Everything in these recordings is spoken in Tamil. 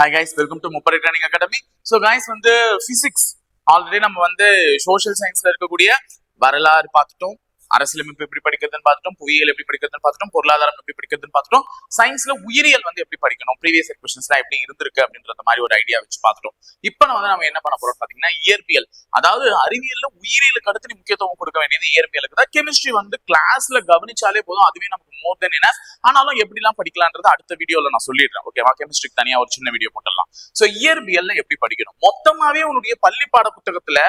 ஹாய் கைஸ் வெல்கம் டு முப்படை ட்ரைனிங் அகாடமி ஸோ கைஸ் வந்து பிசிக்ஸ் ஆல்ரெடி நம்ம வந்து சோஷியல் சயின்ஸ்ல இருக்கக்கூடிய வரலாறு பார்த்துட்டோம். அரசியலமைப்பு எப்படி படிக்கிறதுன்னு பார்த்துட்டோம் புவியியல் எப்படி படிக்கிறதுன்னு பார்த்துட்டோம் பொருளாதாரம் எப்படி படிக்கிறதுன்னு பார்த்துட்டோம் சயின்ஸ்ல உயிரியல் வந்து எப்படி படிக்கணும் ப்ரீவியஸ் கொஸ்டின்ஸ்லாம் எப்படி இருந்திருக்கு அப்படின்ற மாதிரி ஒரு ஐடியா வச்சு பார்த்துட்டோம். இப்போ நம்ம வந்து நம்ம என்ன பண்ண போறோம் பாத்தீங்கன்னா இயற்பியல். அதாவது அறிவியல்ல உயிரியலுக்கு அடுத்து நீ முக்கியத்துவம் கொடுக்க வேண்டியது இயற்பியலுக்கு தான். கெமிஸ்ட்ரி வந்து கிளாஸ்ல கவனிச்சாலே போதும் அதுவே நமக்கு மோர் தென் என்ன ஆனாலும் எப்படிலாம் படிக்கலான்றது அடுத்த வீடியோல நான் சொல்லிடுறேன் ஓகேவா கெமிஸ்ட்ரிக்கு தனியா ஒரு சின்ன வீடியோ போட்டுடலாம். சோ இயற்பியல்ல எப்படி படிக்கணும்? மொத்தமாவே உன்னுடைய பள்ளி பாட புத்தகத்துல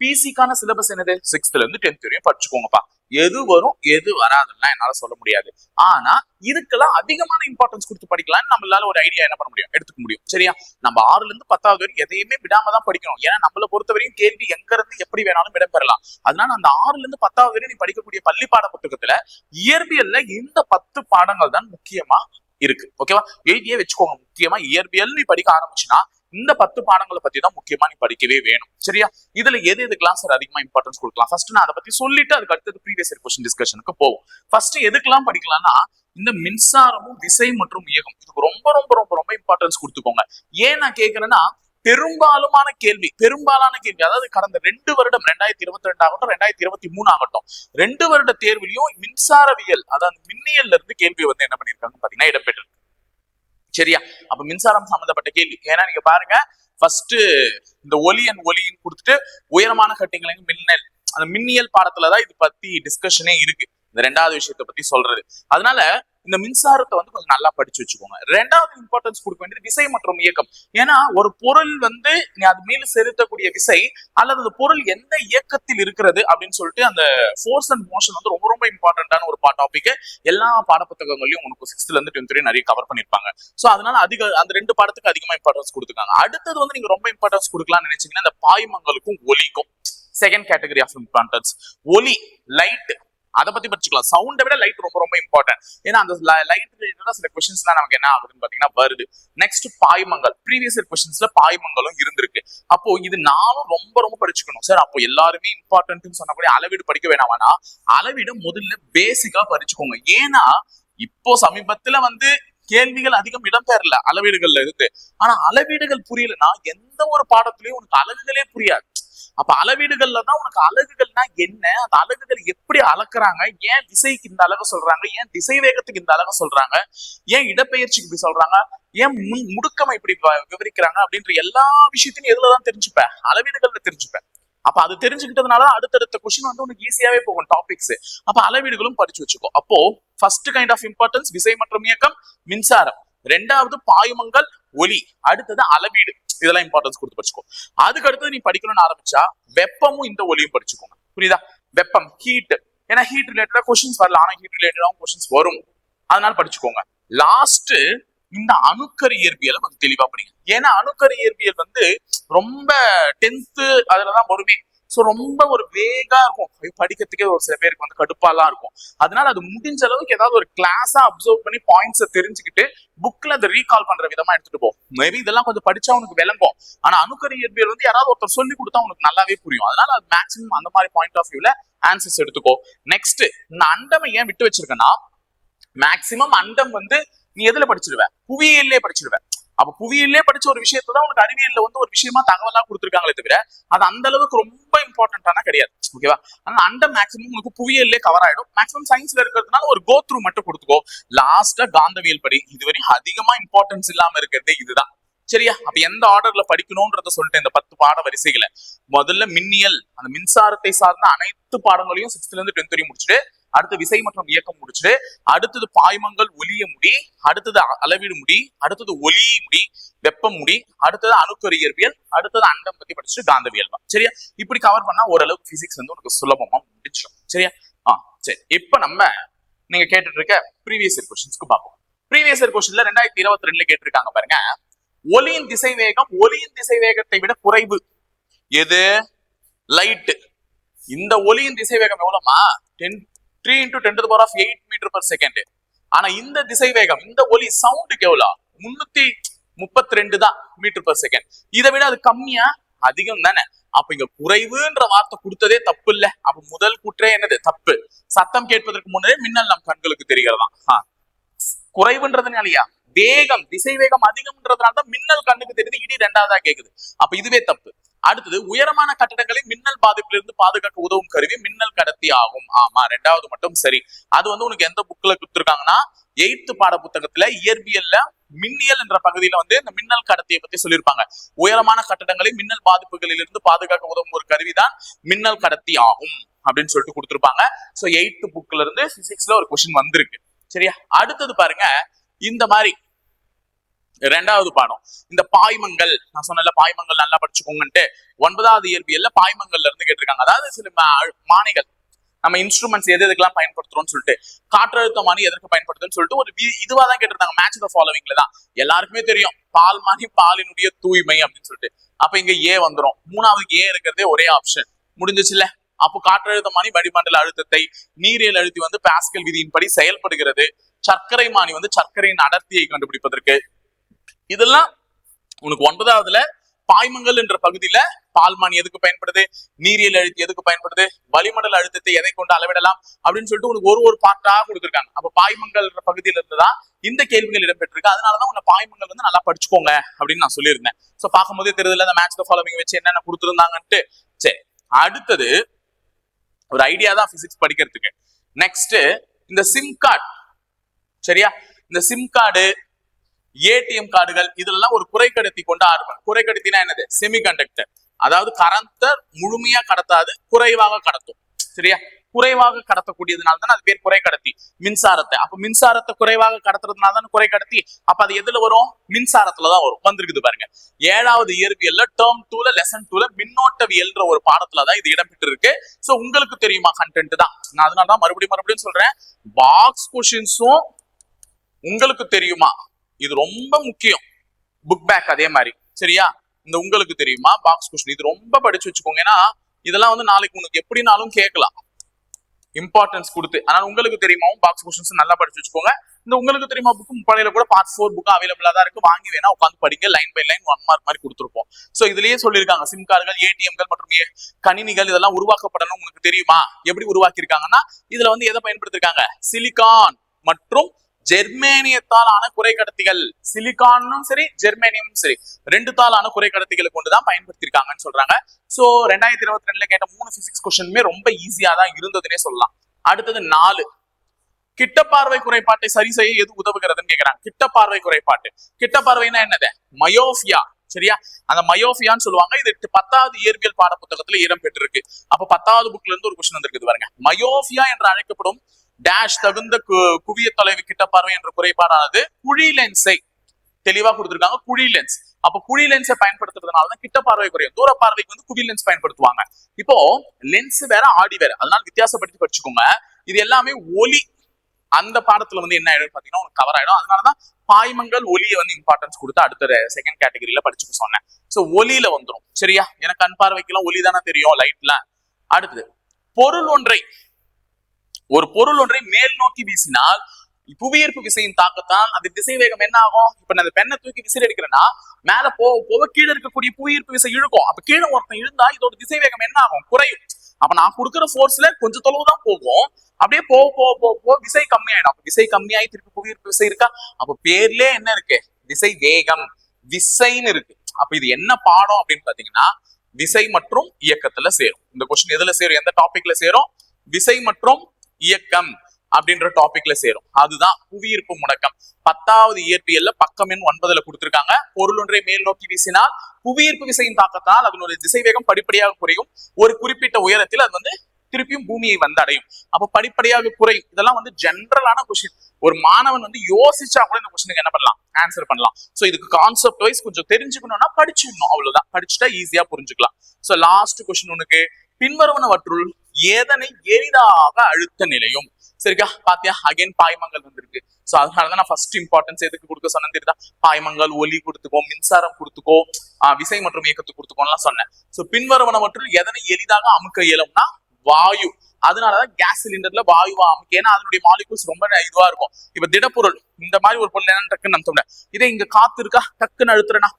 பிசிக்கான சிலபஸ் என்னது? சிக்ஸ்த்ல இருந்து டென்த் வரையும் படிச்சுக்கோங்கப்பா. எது வரும் எது வராதுலாம் என்னால சொல்ல முடியாது. ஆனா இதுக்கெல்லாம் அதிகமான இம்பார்ட்டன்ஸ் கொடுத்து படிக்கலாம்னு நம்மளால ஒரு ஐடியா என்ன பண்ண முடியும்? எடுத்துக்க முடியும். சரியா? நம்ம ஆறுல இருந்து பத்தாவது வரைக்கும் எதையுமே விடாம தான் படிக்கணும் ஏன்னா நம்மள பொறுத்தவரையும் கேள்வி எங்க இருந்து எப்படி வேணாலும் இடம்பெறலாம் அதனால அந்த ஆறுல இருந்து பத்தாவது வரையும் நீ படிக்கக்கூடிய பள்ளி பாட புத்தகத்துல இயற்பியல்ல இந்த பத்து பாடங்கள் தான் முக்கியமா இருக்கு. ஓகேவா எழுதியே வச்சுக்கோங்க. முக்கியமா இயற்பியல் நீ படிக்க ஆரம்பிச்சுன்னா இந்த பத்து பாடங்களை பத்தி தான் முக்கியமா நீ படிக்கவே வேணும். சரியா? இதுல எது எதுக்கெல்லாம் சார் அதிகமா இம்பார்ட்டன்ஸ் கொடுக்கலாம்? ஃபர்ஸ்ட் நான் அதை பத்தி சொல்லிட்டு அதுக்கு அடுத்தது ப்ரீவியஸ் இயர் கொஸ்டின் டிஸ்கஷனுக்கு போவோம். ஃபர்ஸ்ட் எதுக்கெல்லாம் படிக்கலாம்னா இந்த மின்சாரமும் விசை மற்றும் இயக்கம் இதுக்கு ரொம்ப ரொம்ப ரொம்ப ரொம்ப இம்பார்ட்டன்ஸ் கொடுத்துக்கோங்க. ஏன் நான் கேக்குறேன்னா பெரும்பாலுமான கேள்வி பெரும்பாலான கேள்வி அதாவது கடந்த ரெண்டு வருடம் ரெண்டாயிரத்தி இருபத்தி ரெண்டு ஆகட்டும் ரெண்டாயிரத்தி இருபத்தி மூணு ஆகட்டும் ரெண்டு வருட தேர்விலையும் மின்சாரவியல் அதாவது மின்னியல்ல இருந்து கேள்வி வந்து என்ன பண்ணிருக்காங்க பாத்தீங்கன்னா இடம்பெற்றிருக்கு. சரியா? அப்ப மின்சாரம் சம்பந்தப்பட்ட கேள்வி. ஏன்னா நீங்க பாருங்க ஃபர்ஸ்ட் இந்த ஒலி அண்ட் ஒலின்னு கொடுத்துட்டு உயரமான கட்டிங்களுக்கு மின்னல் அந்த மின்னியல் பாடத்துலதான் இது பத்தி டிஸ்கஷனே இருக்கு. இந்த ரெண்டாவது விஷயத்தை பத்தி சொல்றது. அதனால இந்த மின்சாரத்தை வந்து கொஞ்சம் நல்லா படிச்சு வச்சுக்கோங்க. ரெண்டாவது இம்பார்ட்டன்ஸ் கொடுக்க வேண்டியது விசை மற்றும் இயக்கம். ஏன்னா ஒரு பொருள் வந்து நீ அது மேல செலுத்தக்கூடிய விசை அல்லது அந்த பொருள் எந்த இயக்கத்தில் இருக்கிறது அப்படின்னு சொல்லிட்டு அந்த ஃபோர்ஸ் அண்ட் மோஷன் வந்து ரொம்ப ரொம்ப இம்பார்ட்டன்டான ஒரு டாபிக் எல்லா பாடப்புத்தகங்களையும் உனக்கு சிக்ஸ்த்ல இருந்து டென்த் வரையும் நிறைய கவர் பண்ணிருப்பாங்க. சோ அதனால அதிக அந்த ரெண்டு பாடத்துக்கு அதிகமா இம்பார்ட்டன்ஸ் கொடுத்துருக்காங்க அடுத்தது வந்து நீங்க ரொம்ப இம்பார்ட்டன்ஸ் கொடுக்கலாம்னு நினைச்சீங்கன்னா இந்த பாய்மங்களுக்கும் ஒலிக்கும். செகண்ட் கேட்டகரி ஆஃப் இம்பார்ட்டன்ஸ் ஒலி லைட் அதை பத்தி படிச்சுக்கலாம். சவுண்டை விட லைட் ரொம்ப ரொம்ப இம்பார்ட்டன்ட் ஏன்னா அந்த லைட் ரிலேட்டடா சில கொஸ்டின்ஸ்லாம் நமக்கு என்ன ஆகுதுன்னு பாத்தீங்கன்னா வருது. நெக்ஸ்ட் பாய்மங்கள். ப்ரீவியஸ் இயர் கொஸ்டின்ஸ்ல பாய்மங்களும் இருந்திருக்கு. அப்போ இது நானும் ரொம்ப ரொம்ப படிச்சுக்கணும். சார் அப்போ எல்லாருமே இம்பார்ட்டன்ட்னு சொன்னக்கூடிய அளவீடு படிக்க வேணாமானா அளவீடு முதல்ல பேசிக்கா படிச்சுக்கோங்க. ஏன்னா இப்போ சமீபத்துல வந்து கேள்விகள் அதிகம் இடம்பெறல அளவீடுகள்ல இருந்து. ஆனா அளவீடுகள் புரியலன்னா எந்த ஒரு பாடத்திலயும் உனக்கு அளவுகளே புரியாது. அப்ப அளவீடுகள்ல தான் உனக்கு அலகுகள்னா என்ன? அந்த அலகுகள் எப்படி அளக்குறாங்க? ஏன் திசைக்கு இந்த அலகு சொல்றாங்க? ஏன் திசை வேகத்துக்கு இந்த அழகு சொல்றாங்க? ஏன் இடப்பெயர்ச்சிக்கு இப்படி சொல்றாங்க? ஏன் முன் முடுக்கம் இப்படி விவரிக்கிறாங்க? அப்படின்ற எல்லா விஷயத்தையும் எதுலதான் தெரிஞ்சுப்பேன்? அளவீடுகள்ல தெரிஞ்சுப்பேன். அப்ப அது தெரிஞ்சுக்கிட்டதுனால அடுத்தடுத்த கொஸ்டின் வந்து உனக்கு ஈஸியாவே போகும் டாபிக்ஸ் அப்ப அளவீடுகளும் படிச்சு வச்சுக்கோ. அப்போ ஃபர்ஸ்ட் கைண்ட் ஆஃப் இம்பார்ட்டன்ஸ் விசை மற்றும் இயக்கம் மின்சாரம். ரெண்டாவது பாயுமங்கள் ஒலி. அடுத்தது அளவீடு. இதெல்லாம் இம்பார்ட்டன்ஸ் கொடுத்து படிச்சுக்கோ. அதுக்கு அடுத்தது நீ படிக்கணும்னு ஆரம்பிச்சா வெப்பமும் இந்த ஒலியும் படிச்சுக்கோங்க. புரியுதா? வெப்பம் ஹீட் ஏன்னா ஹீட் ரிலேட்டடா கொஸ்டின்ஸ் வரல. ஆனா ஹீட் ரிலேட்டடாவும் கொஸ்டின்ஸ் வரும். அதனால படிச்சுக்கோங்க. லாஸ்ட் இந்த அணுக்கரு இயற்பியலை கொஞ்சம் தெளிவா படிங்க. ஏன்னா அணுக்கரு இயற்பியல் வந்து ரொம்ப டென்த்து அதுலதான் வருமே. ஸோ ரொம்ப ஒரு வேகா இருக்கும். படிக்கிறதுக்கே ஒரு சில பேருக்கு வந்து கடுப்பாலாம் இருக்கும். அதனால அது முடிஞ்ச அளவுக்கு ஏதாவது ஒரு கிளாஸா அப்சர்வ் பண்ணி பாயிண்ட்ஸை தெரிஞ்சுக்கிட்டு புக்ல அதை ரீகால் பண்ற விதமா எடுத்துட்டு போ. மேபி இதெல்லாம் கொஞ்சம் படிச்சா உனக்கு விளங்கும். ஆனா அணுக்கரு இயற்பியல் வந்து யாராவது ஒருத்தர் சொல்லி கொடுத்தா உனக்கு நல்லாவே புரியும். அதனால அது மேக்ஸிமம் அந்த மாதிரி பாயிண்ட் ஆஃப் வியூல ஆன்சர்ஸ் எடுத்துக்கோ. நெக்ஸ்ட் இந்த அண்டமை ஏன் விட்டு வச்சிருக்கேன்னா மேக்சிமம் அண்டம் வந்து நீ எதுல படிச்சிருவ? புவியியல்லே படிச்சிருவ. அப்ப புவியிலே படிச்ச ஒரு விஷயத்தை தான் உனக்கு அறிவியல்ல வந்து ஒரு விஷயமா தகவலா கொடுத்துருக்காங்களே தவிர அது அந்த அளவுக்கு ரொம்ப இம்பார்ட்டன்டானா கிடையாது. ஓகேவா ஆனா அந்த மேக்ஸிமம் உனக்கு புவியியல்லே கவர் ஆயிடும். மேக்ஸிமம் சயின்ஸ்ல இருக்கிறதுனால ஒரு கோ த்ரூ மட்டும் கொடுத்துக்கோ. லாஸ்டா காந்தவியல் படி. இதுவரையும் அதிகமா இம்பார்ட்டன்ஸ் இல்லாம இருக்கிறதே இதுதான். சரியா? அப்ப எந்த ஆர்டர்ல படிக்கணும்ன்றத சொல்லிட்டு இந்த பத்து பாட வரிசைகளை. முதல்ல மின்னியல் அந்த மின்சாரத்தை சார்ந்த அனைத்து பாடங்களையும் சிக்ஸ்த்ல இருந்து டென்த் வரையும் முடிச்சுட்டு அடுத்து விசை மற்றும் இயக்கம் முடிச்சுட்டு அடுத்தது பாய்மங்கள் ஒலிய முடி அடுத்தது அ- அளவீடு முடி அடுத்தது ஒலி முடி வெப்பம் முடி அடுத்தது அணுக்கரு இயற்பியல் அடுத்தது அண்டம் பத்தி படிச்சுட்டு காந்தவியல் தான். சரியா? இப்படி கவர் பண்ணா ஓரளவுக்கு பிசிக்ஸ் வந்து உனக்கு சுலபமா முடிச்சிடும் சரியா? ஆ சரி. இப்ப நம்ம நீங்க கேட்டுட்டு இருக்க ப்ரீவியஸ் இயர் கொஸ்டின்ஸ்க்கு பார்ப்போம். ப்ரீவியஸ் இயர் கொஸ்டின்ல ரெண்டாயிரத்தி இருபத்தி ரெண்டுல கேட்டிருக்காங்க பாருங்க. ஒலியின் திசை வேகம் ஒலியின் திசை வேகத்தை விட குறைவு. எது? லைட் இந்த ஒலியின் திசை வேகம் எவ்வளவுமா ten three into ten power of eight metre per second ஆனா இந்த திசை வேகம் இந்த ஒலி சவுண்டுக்கு எவ்வளோ? முன்னூத்தி முப்பத்தி ரெண்டு தான் மீட்டர் பர் செகண்ட் இதை விட அது கம்மியா? அதிகம் தானே. அப்ப இங்க குறைவுன்ற வார்த்தை கொடுத்ததே தப்பு இல்ல அப்ப முதல் குற்றே என்னது? தப்பு. சத்தம் கேட்பதற்கு முன்னே மின்னல் நம் கண்களுக்கு தெரிகிறதா? குறைவுன்றதுனாலயா? வேகம் திசை வேகம் அதிகம்ன்றதுனால தான் மின்னல் கண்ணுக்கு தெரியுது இடி ரெண்டாவதா கேக்குது. அப்ப இதுவே தப்பு. அடுத்தது உயரமான கட்டடங்களை மின்னல் பாதிப்பிலிருந்து பாதுகாக்க உதவும் கருவி மின்னல் கடத்தி ஆகும். ஆமா ரெண்டாவது மட்டும் சரி. அது வந்து உனக்கு எந்த புக்ல கொடுத்துருக்காங்கன்னா எயித்து பாட புத்தகத்துல இயற்பியல்ல மின்னியல் என்ற பகுதியில வந்து இந்த மின்னல் கடத்தியை பத்தி சொல்லியிருப்பாங்க. உயரமான கட்டடங்களை மின்னல் பாதிப்புகளில் இருந்து பாதுகாக்க உதவும் ஒரு கருவிதான் மின்னல் கடத்தி ஆகும் அப்படின்னு சொல்லிட்டு கொடுத்துருப்பாங்க. சோ எயித்து புக்ல இருந்து பிசிக்ஸ்ல ஒரு கொஸ்டின் வந்திருக்கு. சரியா? அடுத்தது பாருங்க இந்த மாதிரி ரெண்டாவது பாடம். இந்த பாய்மங்கள் நான் சொன்னல பாய்மங்கள் நல்லா படிச்சுக்கோங்கன்ட்டு ஒன்பதாவது இயற்பியல்ல பாய்மங்கள்ல இருந்து கேட்டிருக்காங்க. அதாவது சில மா- நம்ம இன்ஸ்ட்ருமெண்ட்ஸ் எது எதுக்கெல்லாம் பயன்படுத்துறோம்னு சொல்லிட்டு காற்றழுத்தமானி எதற்கு பயன்படுத்துன்னு சொல்லிட்டு ஒரு வி- இதுவா தான் கேட்டிருந்தாங்க. மேட்ச் த ஃபாலோவிங்ல தான். எல்லாருக்குமே தெரியும். பால் மானி பாலினுடைய தூய்மை அப்படின்னு சொல்லிட்டு. அப்ப இங்க ஏ வந்துரும். மூணாவது ஏ இருக்கிறதே ஒரே ஆப்ஷன் முடிஞ்சிச்சுல அப்போ காற்றழுத்தமானி வடிமண்டல அழுத்தத்தை நீரியல் அழுத்தி வந்து பாஸ்கல் விதியின்படி செயல்படுகிறது. சர்க்கரை மானி வந்து சர்க்கரையின் அடர்த்தியை கண்டுபிடிப்பதற்கு. இதெல்லாம் உனக்கு ஒன்பதாவதுல பாய்மங்கள் என்ற பகுதியில பால்மான் எதுக்கு பயன்படுது? நீரியல் அழுத்தி எதுக்கு பயன்படுது? வளிமண்டல அழுத்தத்தை எதை கொண்டு அளவிடலாம்? அப்படின்னு சொல்லிட்டு உனக்கு ஒரு ஒரு பார்ட்டா கொடுத்துருக்காங்க. அப்ப பாய்மங்கள் என்ற பகுதியில இருந்துதான் இந்த கேள்விகள் இடம்பெற்றிருக்கு. அதனாலதான் உன்னை பாய்மங்கள் வந்து நல்லா படிச்சுக்கோங்க அப்படின்னு நான் சொல்லியிருந்தேன். சோ பார்க்கும்போதே தெரியல அந்த மேட்ச் ஃபாலோவிங் வச்சு என்னென்ன கொடுத்துருந்தாங்கன்ட்டு. சரி அடுத்தது ஒரு ஐடியா தான் பிசிக்ஸ் படிக்கிறதுக்கு. நெக்ஸ்ட் இந்த சிம் கார்டு சரியா? இந்த சிம் கார்டு ஏடிஎம் கார்டுகள் இதெல்லாம் ஒரு குறைக்கடத்தி கொண்டு ஆர்வம். குறைக்கடத்தினா என்னது? செமிகண்டக்டர் அதாவது கரண்டர் முழுமையா கடத்தாது குறைவாக கடத்தும். சரியா? குறைவாக கடத்தக்கூடியதுனால தான் அது பேர் குறை கடத்தி மின்சாரத்தை. அப்ப மின்சாரத்தை குறைவாக கடத்துறதுனால தான் குறைக்கடத்தி? அப்ப அது எதுல வரும்? மின்சாரத்துல தான் வரும். வந்திருக்குது பாருங்க. ஏழாவது இயற்பியல்ல டேர்ம் டூல லெசன் டூல மின்னோட்டவியல்ன்ற ஒரு பாடத்துல தான் இது இடம்பெற்று இருக்கு சோ உங்களுக்கு தெரியுமா கண்டென்ட் தான். நான் அதனால தான் மறுபடியும் மறுபடியும் சொல்றேன். பாக்ஸ் கொஷின்ஸும் உங்களுக்கு தெரியுமா? இது ரொம்ப முக்கியம். புக் பேக் அதே மாதிரி. சரியா? இந்த உங்களுக்கு தெரியுமா? பாக்ஸ் கொஸ்டின் இது ரொம்ப படிச்சு வச்சுக்கோங்க. ஏன்னா இதெல்லாம் வந்து நாளைக்கு உனக்கு எப்படினாலும் கேட்கலாம். இம்பார்ட்டன்ஸ் கொடுத்து. ஆனால் உங்களுக்கு தெரியுமாவும் பாக்ஸ் கொஸ்டின்ஸ் நல்லா படிச்சு வச்சுக்கோங்க. இந்த உங்களுக்கு தெரியுமா? புக் முப்படையில கூட பார்ட் ஃபோர் புக் அவைலபிளா தான் இருக்கு. வாங்கி வேணா உட்காந்து படிங்க. Line by line one mark மாதிரி கொடுத்துருப்போம். சோ இதுலயே சொல்லியிருக்காங்க. சிம் கார்டுகள் ஏடிஎம்கள் மற்றும் ஏ- கணினிகள் இதெல்லாம் உருவாக்கப்படணும் உங்களுக்கு தெரியுமா? எப்படி உருவாக்கியிருக்காங்கன்னா இதுல வந்து எதை பயன்படுத்திருக்காங்க? சிலிகான் மற்றும் ஜெர்மேனியத்தால் ஆன குறைக்கடத்திகள். சிலிகானும் சரி ஜெர்மேனியமும் சரி ரெண்டு தாளான குறைக்கடத்திகளை கொண்டுதான் பயன்படுத்திருக்காங்கன்னு சொல்றாங்க. சோ ரெண்டாயிரத்தி இருபத்தி ரெண்டுல கேட்ட மூணு பிசிக்ஸ் கொஸ்டினுமே ரொம்ப ஈஸியா தான் இருந்ததுன்னே சொல்லலாம். அடுத்தது நாலு. கிட்ட பார்வை குறைபாட்டை சரி செய்ய எது உதவுகிறதுன்னு கேக்குறாங்க. கிட்ட பார்வை குறைபாட்டு. கிட்ட பார்வைனா என்னது? மயோபியா சரியா? அந்த மயோபியான்னு சொல்லுவாங்க. இது பத்தாவது இயற்பியல் பாட புத்தகத்துல இடம் பெற்றிருக்கு. அப்ப பத்தாவது புக்ல இருந்து ஒரு கொஸ்டின் வந்திருக்குது பாருங்க. மயோபியா என்று அழைக்கப்படும் டேஷ் தகுந்த கு- குவிய தொலைவு கிட்ட பார்வை என்ற குறைபாடானது குழி லென்ஸை தெளிவா கொடுத்திருக்காங்க. குழி லென்ஸ் அப்ப குழி லென்ஸை பயன்படுத்துறதுனால தான் கிட்ட பார்வை குறையும். தூர பார்வைக்கு வந்து குவி லென்ஸ் பயன்படுத்துவாங்க. இப்போ லென்ஸ் வேற ஆடி வேற. அதனால வித்தியாசப்படுத்தி படிச்சுக்கோங்க. இது எல்லாமே ஒலி. அந்த பாடத்துல வந்து என்ன ஆயிடும் பாத்தீங்கன்னா உனக்கு கவர் ஆயிடும். அதனாலதான் பாய்மங்கள் ஒலியை வந்து இம்பார்ட்டன்ஸ் கொடுத்து அடுத்த செகண்ட் கேட்டகரியில படிச்சுக்க சொன்னேன். சோ ஒலியில வந்துரும். சரியா? எனக்கு கண் பார்வைக்கெல்லாம் ஒலி தானே தெரியும் லைட்ல அடுத்தது பொருள் ஒன்றை ஒரு பொருள் ஒன்றை மேல் நோக்கி வீசினால் புவியீர்ப்பு விசையின் தாக்கத்தான் அது திசை வேகம் என்ன ஆகும் இப்ப நான் அந்த பெண்ணை தூக்கி விசில் எடுக்கிறேன்னா மேல போக போக கீழே இருக்கக்கூடிய புவியீர்ப்பு விசை இழுக்கும். அப்ப கீழே ஒருத்தன் இழுந்தா இதோட திசை வேகம் என்ன ஆகும் குறையும். அப்ப நான் கொடுக்குற ஃபோர்ஸ்ல கொஞ்சம் தொலைவு தான் போகும். அப்படியே போக போக போக போக விசை கம்மியாயிடும். அப்ப விசை கம்மியாயி திருப்பி புவியீர்ப்பு விசை இருக்கா? அப்ப பேர்லயே என்ன இருக்கு? விசை வேகம் விசைன்னு இருக்கு. அப்ப இது என்ன பாடம் அப்படின்னு பாத்தீங்கன்னா விசை மற்றும் இயக்கத்துல சேரும். இந்த கொஸ்டின் எதுல சேரும்? எந்த டாபிக்ல சேரும்? விசை மற்றும் இயக்கம் அப்படின்ற டாபிக்ல சேரும். அதுதான் புவியீர்ப்பு முடக்கம். பத்தாவது இயற்பியல்ல பக்கம் எண் ஒன்பதுல கொடுத்திருக்காங்க. பொருள் ஒன்றை மேல் நோக்கி வீசினால் புவியீர்ப்பு விசையின் தாக்கத்தால் அதனுடைய திசைவேகம் படிப்படியாக குறையும். ஒரு குறிப்பிட்ட உயரத்தில் அது வந்து திருப்பியும் பூமியை வந்து அடையும். அப்ப படிப்படியாக குறையும். இதெல்லாம் வந்து ஜென்ரலான கொஸ்டின் ஒரு மாணவன் வந்து யோசிச்சா கூட இந்த கொஸ்டினுக்கு என்ன பண்ணலாம்? ஆன்சர் பண்ணலாம். சோ இதுக்கு கான்செப்ட் வைஸ் கொஞ்சம் தெரிஞ்சுக்கணும்னா படிச்சிடணும். அவ்வளவுதான். படிச்சுட்டா ஈஸியா புரிஞ்சுக்கலாம். சோ லாஸ்ட் கொஸ்டின் உனக்கு பின்வருவனவற்றுள் எதனை எளிதாக அழுத்த நிலையும். சரிக்கா? பாத்தியா? அகைன் பாய்மங்கள் வந்திருக்கு. சோ அதனாலதான் நான் ஃபர்ஸ்ட் இம்பார்ட்டன்ஸ் எதுக்கு கொடுக்க சொன்னேன் தெரியுதா? பாய்மங்கள் ஒலி கொடுத்துக்கோ மின்சாரம் கொடுத்துக்கோ விசை மற்றும் இயக்கத்துக்கு கொடுத்துக்கோன்னு சொன்னேன். சோ பின்வருவனவற்றில் எதனை எளிதாக அமுக்க இயலும்னா வாயு. அதனாலதான் கேஸ் சிலிண்டர்ல வாயுவா அமுக்க ஏன்னா அதனுடைய மாலிகூல்ஸ் ரொம்ப இதுவா இருக்கும். இப்ப திடப்பொருள் இந்த மாதிரி ஒரு பொருள் என்னன்னு டக்குன்னு நம்ம இதே இங்க காத்து இருக்கா? டக்குன்னு அழுத்துறேன்னா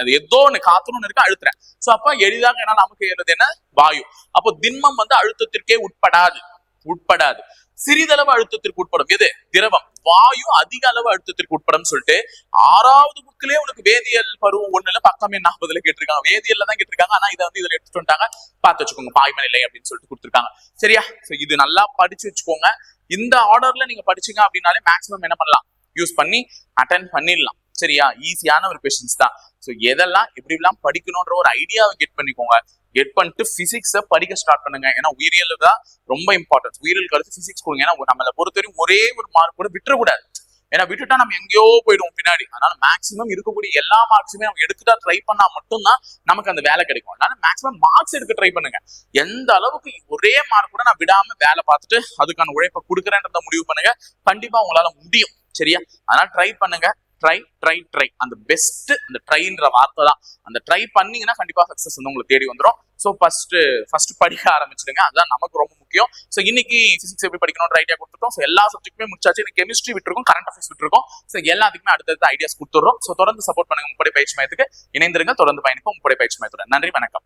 அது ஏதோ ஒண்ணு காத்துன்னு இருக்கா? அழுத்துறேன். சோ அப்ப எளிதாக என்னால அமுக்க என்ன? வாயு. அப்போ திண்மம் வந்து அழுத்தத்திற்கே உட்படாது. உட்படாது. சிறிதளவு அழுத்தத்திற்கு உட்படும். எது? திரவம். வாயு அதிக அளவு அழுத்தத்திற்கு உட்படும் சொல்லிட்டு ஆறாவது புக்கிலே உனக்கு வேதியியல் பருவம் ஒண்ணுல பக்கம் நாற்பதுல கேட்டிருக்காங்க. வேதியியல்ல தான் கேட்டிருக்காங்க. ஆனா இதை வந்து இதுல எடுத்துட்டு வந்துட்டாங்க. பார்த்து வச்சுக்கோங்க. பாய்ம இல்லை அப்படின்னு சொல்லிட்டு கொடுத்துருக்காங்க. சரியா? இது நல்லா படிச்சு வச்சுக்கோங்க. இந்த ஆர்டர்ல நீங்க படிச்சீங்க அப்படின்னாலே மேக்ஸிமம் என்ன பண்ணலாம்? யூஸ் பண்ணி அட்டன் பண்ணிடலாம். சரியா? ஈஸியான ஒரு கொஷின்ஸ் தான். ஸோ எதெல்லாம் எப்படி எல்லாம் படிக்கணுன்ற ஒரு ஐடியாவை கெட் பண்ணிக்கோங்க. கெட் பண்ணிட்டு பிசிக்ஸை படிக்க ஸ்டார்ட் பண்ணுங்க. ஏன்னா உயிரியல் தான் ரொம்ப இம்பார்ட்டன்ஸ் உயிரியல் கருத்து பிசிக்ஸ் கொடுங்க. ஏன்னா நம்மளை பொறுத்தவரைக்கும் ஒரே ஒரு மார்க் கூட விட்டுறக்கூடாது. ஏன்னா விட்டுட்டா நம்ம எங்கேயோ போயிடுவோம் பின்னாடி. அதனால மேக்ஸிமம் இருக்கக்கூடிய எல்லா மார்க்ஸுமே நம்ம எடுத்துட்டா ட்ரை பண்ணா மட்டும்தான் நமக்கு அந்த வேலை கிடைக்கும். அதனால மேக்ஸிமம் மார்க்ஸ் எடுக்க ட்ரை பண்ணுங்க. எந்த அளவுக்கு ஒரே மார்க் கூட நான் விடாம வேலை பார்த்துட்டு அதுக்கான உழைப்பை கொடுக்குறேன்றத முடிவு பண்ணுங்க. கண்டிப்பா உங்களால முடியும். சரியா? அதனால ட்ரை பண்ணுங்க. ட்ரை ட்ரை ட்ரை அந்த பெஸ்ட் அந்த ட்ரைன்ற வார்த்தை தான். அந்த ட்ரை பண்ணீங்கன்னா கண்டிப்பா சக்சஸ் வந்து உங்களுக்கு தேடி வந்துடும் ஸோ ஃபர்ஸ்ட் ஃபர்ஸ்ட் படிக்க ஆரம்பிச்சிடுங்க. அதுதான் நமக்கு ரொம்ப முக்கியம். ஸோ இன்னைக்கு பிசிக்ஸ் எப்படி படிக்கணும்ன்ற ஐடியா கொடுத்துட்டோம். ஸோ எல்லா சப்ஜெக்ட்டுமே முடிச்சாச்சு. எனக்கு கெமிஸ்ட்ரி விட்டுருக்கோம். கரண்ட் அஃபேர்ஸ் விட்டுருக்கோம். ஸோ எல்லாத்துக்குமே அடுத்தடுத்த ஐடியாஸ் கொடுத்துறோம் ஸோ தொடர்ந்து சப்போர்ட் பண்ணுங்க. முப்படை பயிற்சி மையத்துக்கு இணைந்திருங்க. தொடர்ந்து பயணிப்போம். முப்படை பயிற்சி மையத்துடன் நன்றி. வணக்கம்.